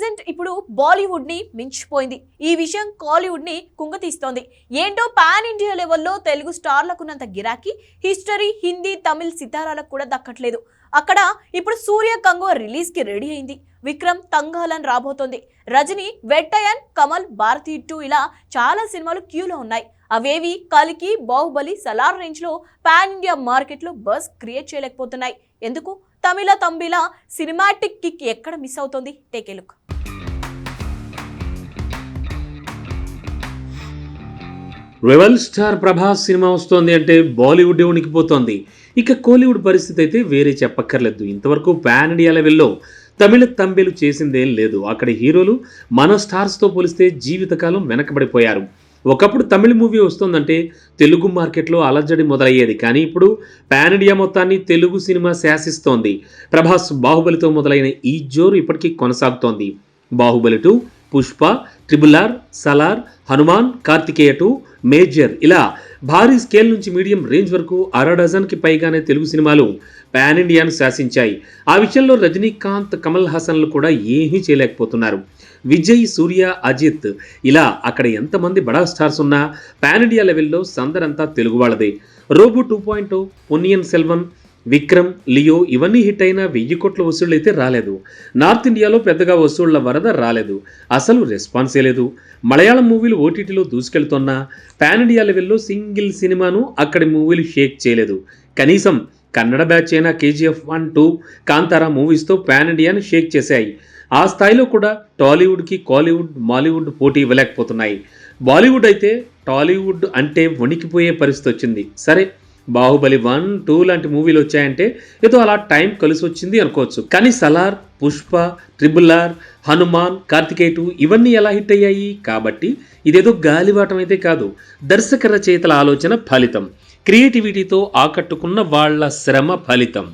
Present ఇప్పుడు బాలీవుడ్ని మించిపోయింది. ఈ విషయం కాలీవుడ్ని కుంగతీస్తోంది. ఏంటో పాన్ ఇండియా లెవెల్లో తెలుగు స్టార్లకున్నంత గిరాకీ హిస్టరీ హిందీ తమిళ్ సితారాలకు కూడా దక్కట్లేదు. అక్కడ ఇప్పుడు సూర్య కంగో రిలీజ్కి రెడీ అయింది. విక్రమ్ తంగాలన్ రాబోతోంది. రజనీ వెట్టయన్ కమల్ భారతి టూ ఇలా చాలా సినిమాలు క్యూలో ఉన్నాయి. అవేవి కలికి బాహుబలి సలార్ రేంజ్లో పాన్ ఇండియా మార్కెట్లో బస్ క్రియేట్ చేయలేకపోతున్నాయి. ఎందుకు? తమిళ తంబిల సినిమాటిక్ కిక్ ఎక్కడ మిస్ అవుతుంది? టేకే లుక్ రెవెల్ స్టార్ ప్రభాస్ సినిమా వస్తోంది అంటే బాలీవుడ్ ఉనికిపోతోంది. ఇక కోలీవుడ్ పరిస్థితి అయితే వేరే చెప్పక్కర్లేదు. ఇంతవరకు పాన్ ఇండియా లెవెల్లో తమిళ తంబేలు చేసిందేం లేదు. అక్కడ హీరోలు మన స్టార్స్తో పోలిస్తే జీవితకాలం వెనకబడిపోయారు. ఒకప్పుడు తమిళ మూవీ వస్తుందంటే తెలుగు మార్కెట్లో అలజడి మొదలయ్యేది. కానీ ఇప్పుడు పాన్ ఇండియా మొత్తాన్ని తెలుగు సినిమా శాసిస్తోంది. ప్రభాస్ బాహుబలితో మొదలైన ఈ జోరు ఇప్పటికీ కొనసాగుతోంది. Baahubali two Pushpa triple R Salaar Hanuman కార్తికేయటు Major. ఇలా భారీ స్కేల్ నుంచి మీడియం రేంజ్ వరకు అర డజన్కి పైగానే తెలుగు సినిమాలు పాన్ ఇండియాను శాసించాయి. ఆ విషయంలో రజనీకాంత్ కమల్ హాసన్లు కూడా ఏమీ చేయలేకపోతున్నారు. విజయ్ సూర్య అజిత్. ఇలా అక్కడ ఎంతమంది బడా స్టార్స్ ఉన్నా పాన్ ఇండియా లెవెల్లో సందరంతా తెలుగు వాళ్ళదే. Robo two point Ponniyin Selvan Vikram Leo ఇవన్నీ హిట్ అయినా వెయ్యి కోట్ల వసూళ్ళు అయితే రాలేదు. నార్త్ ఇండియాలో పెద్దగా వసూళ్ళ వరద రాలేదు. అసలు రెస్పాన్సే లేదు. మలయాళం మూవీలు ఓటీటీలో దూసుకెళ్తున్నా పాన్ ఇండియా లెవెల్లో సింగిల్ సినిమాను అక్కడి మూవీలు షేక్ చేయలేదు. కనీసం కన్నడ బ్యాచ్ అయిన కేజీఎఫ్ వన్ టూ కాంతారా మూవీస్తో పాన్ ఇండియాని షేక్ చేశాయి. ఆ స్థాయిలో కూడా టాలీవుడ్కి కాలీవుడ్ మాలీవుడ్ పోటీ ఇవ్వలేకపోతున్నాయి. బాలీవుడ్ అయితే టాలీవుడ్ అంటే వణికిపోయే పరిస్థితి వచ్చింది. సరే బాహుబలి వన్ టూ లాంటి మూవీలు వచ్చాయంటే ఏదో అలా టైం కలిసి వచ్చింది అనుకోవచ్చు. కానీ Salaar Pushpa triple R Hanuman Karthikeya two ఇవన్నీ ఎలా హిట్ అయ్యాయి? కాబట్టి ఇదేదో గాలివాటం అయితే కాదు దర్శక రచయితల ఆలోచన ఫలితం. క్రియేటివిటీతో ఆకట్టుకున్న వాళ్ళ శ్రమ ఫలితం.